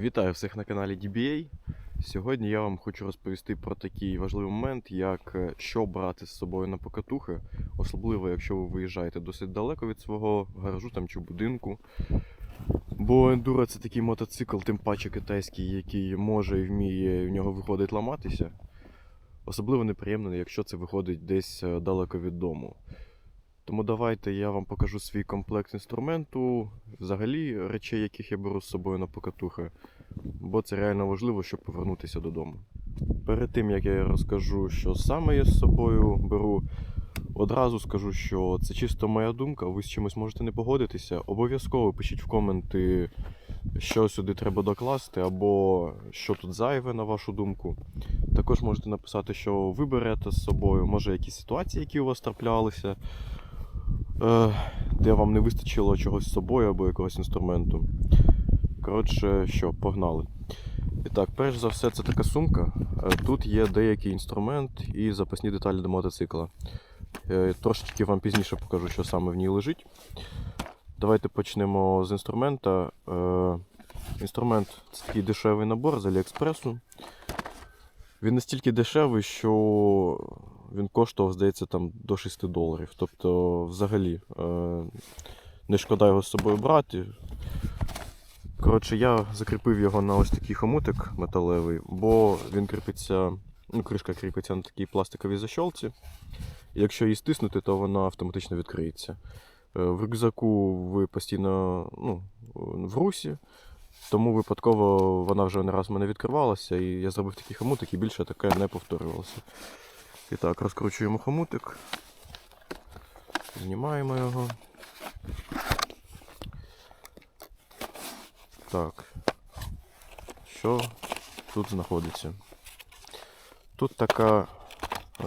Вітаю всіх на каналі DBA. Сьогодні я вам хочу розповісти про такий важливий момент, як е, що брати з собою на покатухи, особливо якщо ви виїжджаєте досить далеко від свого гаражу там, чи будинку. Бо ендуро це такий мотоцикл, тим паче китайський, який може і вміє в нього виходить ламатися. Особливо неприємно, якщо це виходить десь е, далеко від дому. Тому давайте я вам покажу свій комплект інструменту, взагалі речей, яких я беру з собою на покатухи, бо це реально важливо, щоб повернутися додому. Перед тим як я розкажу, що саме я з собою беру, одразу скажу, що це чисто моя думка, ви з чимось можете не погодитися. Обов'язково пишіть в коменти, що сюди треба докласти, або що тут зайве, на вашу думку. Також можете написати, що ви берете з собою, може якісь ситуації, які у вас траплялися де вам не вистачило чогось з собою або якогось інструменту. Коротше, що, погнали. І так, перш за все, це така сумка. Е, Тут є деякий інструмент і запасні деталі до мотоцикла. Е, Трошечки вам пізніше покажу, що саме в ній лежить. Давайте почнемо з інструмента. Е, Інструмент це такий дешевий набор з Аліекспресу. Він настільки дешевий, що він коштував, здається, там до 6 доларів. Тобто, взагалі, е, не шкода його з собою брати. Коротше, я закріпив його на ось такий хомутик металевий, бо він кріпиться, ну, кришка кріпиться на такій пластиковій защолці. Якщо її стиснути, то вона автоматично відкриється. Е, В рюкзаку ви постійно ну, в русі, тому випадково вона вже не раз в мене відкривалася, і я зробив такий хомутик, і більше таке не повторювалося. І так, розкручуємо хомутик. Знімаємо його. Так. Що тут знаходиться? Тут така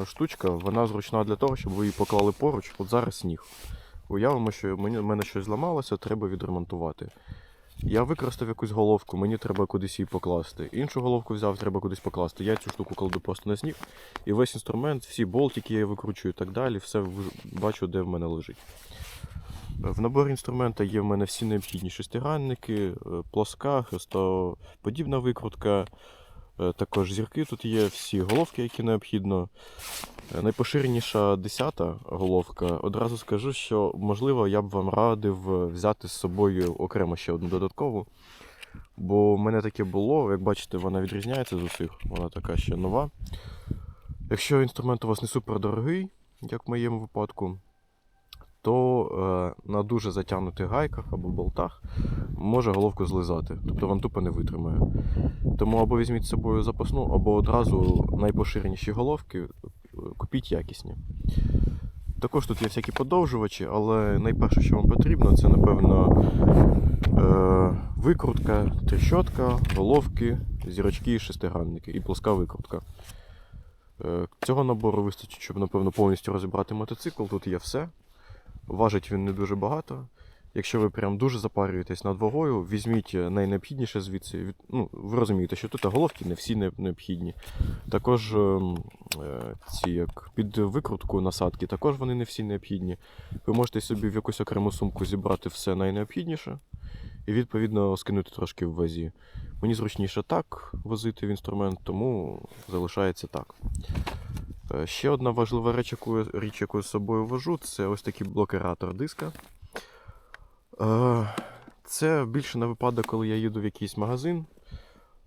е, штучка, вона зручна для того, щоб ви її поклали поруч. От зараз сніг. Уявимо, що в мене щось зламалося, треба відремонтувати. Я використав якусь головку, мені треба кудись її покласти. Іншу головку взяв, треба кудись покласти. Я цю штуку кладу просто на сніг. І весь інструмент, всі болтики я викручую і так далі, все бачу, де в мене лежить. В наборі інструмента є в мене всі необхідні шестигранники, е, плоска, хрестоподібна викрутка. Е, Також зірки тут є, всі головки, які необхідно. Е, Найпоширеніша десята головка. Одразу скажу, що можливо я б вам радив е, взяти з собою окремо ще одну додаткову. Бо в мене таке було, як бачите, вона відрізняється з усіх, вона така ще нова. Якщо інструмент у вас не супер дорогий, як в моєму випадку, то е, на дуже затягнутих гайках або болтах може головку злизати, тобто вам тупо не витримає. Тому або візьміть з собою запасну, або одразу найпоширеніші головки е, купіть якісні. Також тут є всякі подовжувачі, але найперше, що вам потрібно, це, напевно, е, викрутка, трещотка, головки, зірочки і шестигранники і плоска викрутка. Цього набору вистачить, щоб, напевно, повністю розібрати мотоцикл. Тут є все. Важить він не дуже багато. Якщо ви прям дуже запарюєтесь над вагою, візьміть найнеобхідніше звідси. Ну, ви розумієте, що тут головки не всі необхідні. Також ем, е, ці як під викрутку насадки, також вони не всі необхідні. Ви можете собі в якусь окрему сумку зібрати все найнеобхідніше і відповідно скинути трошки в вазі. Мені зручніше так возити в інструмент, тому залишається так. Е, Ще одна важлива річ, яку, річ, яку з собою вожу, це ось такий блокератор диска. Е, Це більше на випадок, коли я їду в якийсь магазин,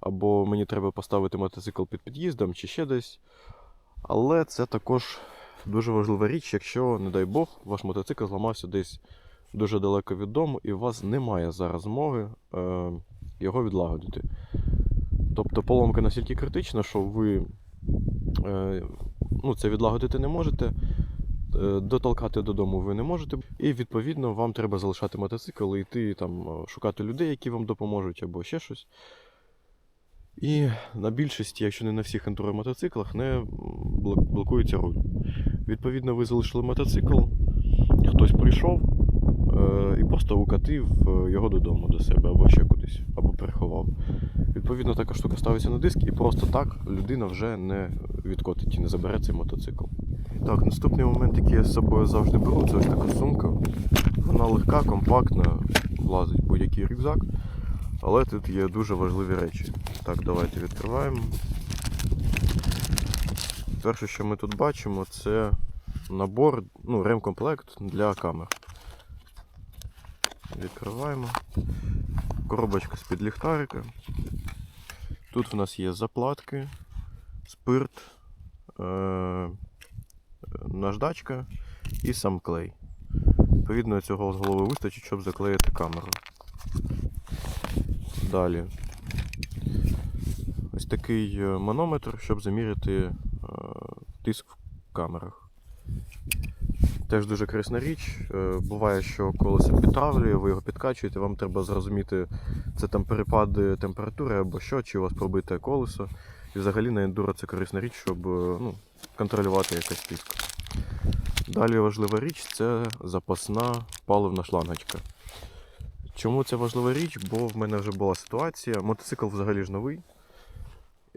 або мені треба поставити мотоцикл під під'їздом чи ще десь. Але це також дуже важлива річ, якщо, не дай Бог, ваш мотоцикл зламався десь дуже далеко від дому, і у вас немає зараз змоги е, його відлагодити. Тобто поломка настільки критична, що ви ну, це відлагодити не можете, е, дотолкати додому ви не можете. І відповідно вам треба залишати мотоцикл і йти там е, шукати людей, які вам допоможуть, або ще щось. І на більшості, якщо не на всіх мотоциклах, не блокується руль. Відповідно, ви залишили мотоцикл, хтось прийшов е, і просто укатив е, його додому до себе, або ще кудись, або переховав. Відповідно, така штука ставиться на диск, і просто так людина вже не відкотить і не забере цей мотоцикл. Так, наступний момент, який я з собою завжди беру, це ось така сумка. Вона легка, компактна, влазить будь-який рюкзак. Але тут є дуже важливі речі. Так, давайте відкриваємо. Перше, що ми тут бачимо, це набор, ну, ремкомплект для камер. Відкриваємо. Коробочка з-під ліхтарика. Тут в нас є заплатки, спирт, е- наждачка і сам клей. Відповідно, цього з голови вистачить, щоб заклеїти камеру. Далі. Ось такий е, манометр, щоб заміряти е, тиск в камерах. Теж дуже корисна річ. Е, Буває, що колесо підтравлює, ви його підкачуєте, вам треба зрозуміти, це там перепади температури або що, чи у вас пробите колесо. І взагалі на ендуро це корисна річ, щоб е, ну, контролювати якийсь тиск. Далі важлива річ це запасна паливна шлангочка. Чому це важлива річ? Бо в мене вже була ситуація. Мотоцикл взагалі ж новий.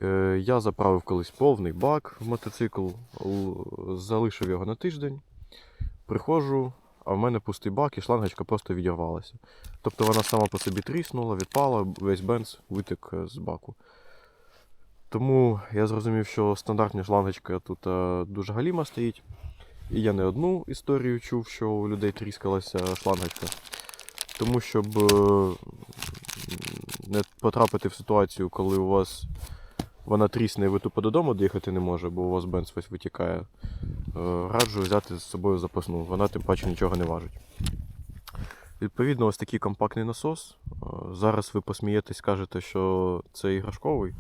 Е, Я заправив колись повний бак в мотоцикл, залишив його на тиждень. Приходжу, а в мене пустий бак і шлангочка просто відірвалася. Тобто вона сама по собі тріснула, відпала, весь бенз витек е, з баку. Тому я зрозумів, що стандартна шлангочка тут е, дуже галіма стоїть. І я не одну історію чув, що у людей тріскалася шлангочка. Тому щоб е, не потрапити в ситуацію, коли у вас вона трісне і ви тупо додому доїхати не може, бо у вас бенз весь витікає. е, Раджу взяти з собою запасну, вона тим паче нічого не важить. Відповідно, ось такий компактний насос. Е, Зараз ви посмієтесь, скажете, що це іграшковий.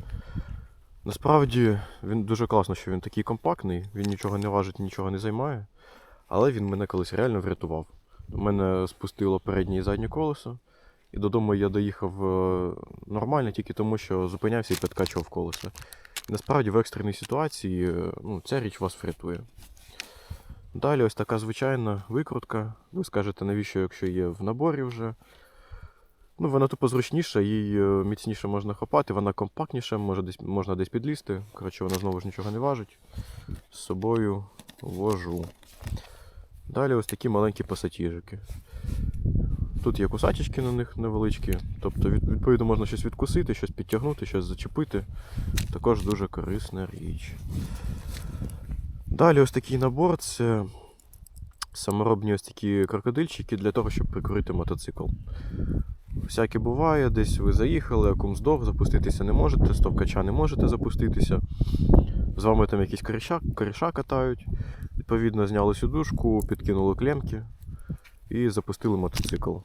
Насправді він дуже класно, що він такий компактний, він нічого не важить, нічого не займає. Але він мене колись реально врятував. У мене спустило переднє і заднє колесо, і додому я доїхав е, нормально тільки тому, що зупинявся і підкачував колесо. І насправді в екстреній ситуації е, ну, ця річ вас врятує. Далі ось така звичайна викрутка. Ви скажете, навіщо, якщо є в наборі вже. Ну, вона тупо зручніша, їй е, міцніше можна хапати, вона компактніша, може десь, можна десь підлізти. Коротше, вона знову ж нічого не важить. З собою вожу. Далі ось такі маленькі пасатіжики. Тут є кусачечки на них невеличкі. Тобто, відповідно, можна щось відкусити, щось підтягнути, щось зачепити. Також дуже корисна річ. Далі ось такий набор це саморобні ось такі крокодильчики для того, щоб прикурити мотоцикл. Всяке буває, десь ви заїхали, акум здох, запуститися не можете, стовкача не можете запуститися. З вами там якісь коріша, коріша катають. Відповідно, зняли сідушку, підкинули клемки і запустили мотоцикл.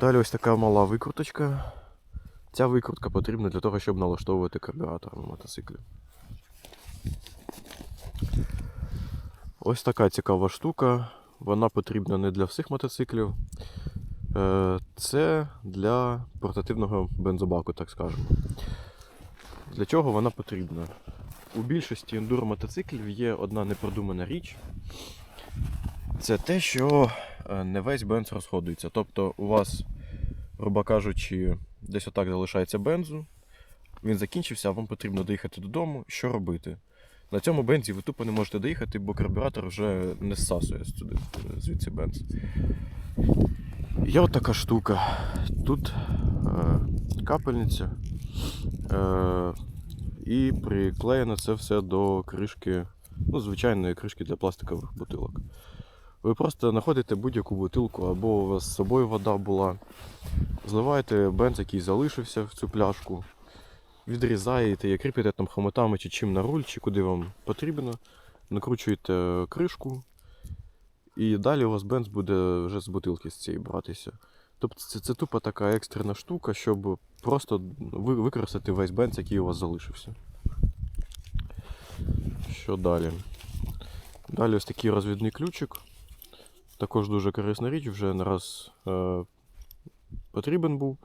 Далі ось така мала викруточка. Ця викрутка потрібна для того, щоб налаштовувати карбюратор на мотоциклі. Ось така цікава штука. Вона потрібна не для всіх мотоциклів. Е, Це для портативного бензобаку, так скажемо. Для чого вона потрібна? У більшості ендуро мотоциклів є одна непродумана річ. Це те, що е, не весь бенз розходується. Тобто у вас, грубо кажучи, десь отак залишається бензу, він закінчився, а вам потрібно доїхати додому. Що робити? На цьому бензі ви тупо не можете доїхати, бо карбюратор вже не всасує сюди, звідси бенз. Є от така штука. Тут е, капельниця. Е, і приклеєно це все до кришки, ну, звичайної кришки для пластикових бутилок. Ви просто знаходите будь-яку бутилку, або у вас з собою вода була, зливаєте бенз, який залишився в цю пляшку, відрізаєте і кріпите там хомутами чи чим на руль, чи куди вам потрібно, накручуєте кришку, і далі у вас бенз буде вже з бутилки з цієї братися. Тобто це, це тупо така екстрена штука, щоб просто ви, використати весь бенз, який у вас залишився. Що далі? Далі ось такий розвідний ключик. Також дуже корисна річ, вже не раз е, потрібен був.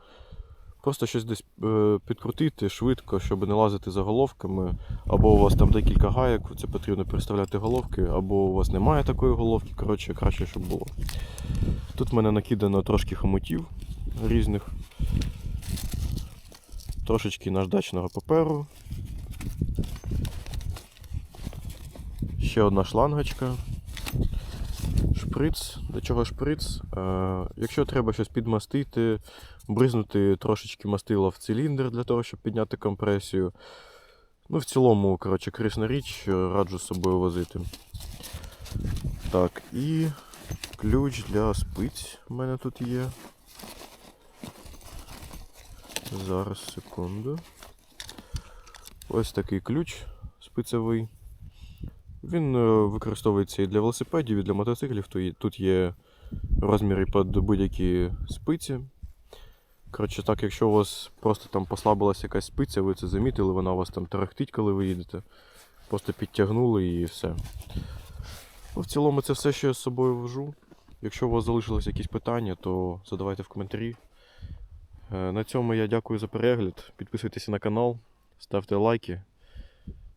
Просто щось десь е, підкрутити швидко, щоб не лазити за головками. Або у вас там декілька гаяк, це потрібно переставляти головки, або у вас немає такої головки, коротше, краще, щоб було. Тут в мене накидано трошки хомутів різних, трошечки наждачного паперу. Ще одна шлангочка, шприц. Для чого шприц? Е, якщо треба щось підмастити, бризнути трошечки мастила в циліндр для того, щоб підняти компресію. Ну, в цілому, коротше, корисна річ, е, раджу з собою возити. Так, і ключ для спиць у мене тут є. Зараз, секунду. Ось такий ключ спицевий. Він е, використовується і для велосипедів, і для мотоциклів. То Тут є розміри під будь-які спиці. Коротше, так, якщо у вас просто там послабилася якась спиця, ви це замітили, вона у вас там тарахтить, коли ви їдете. Просто підтягнули і все. В цілому це все, що я з собою вожу. Якщо у вас залишились якісь питання, то задавайте в коментарі. Е, На цьому я дякую за перегляд. Підписуйтесь на канал, ставте лайки.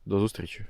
До зустрічі!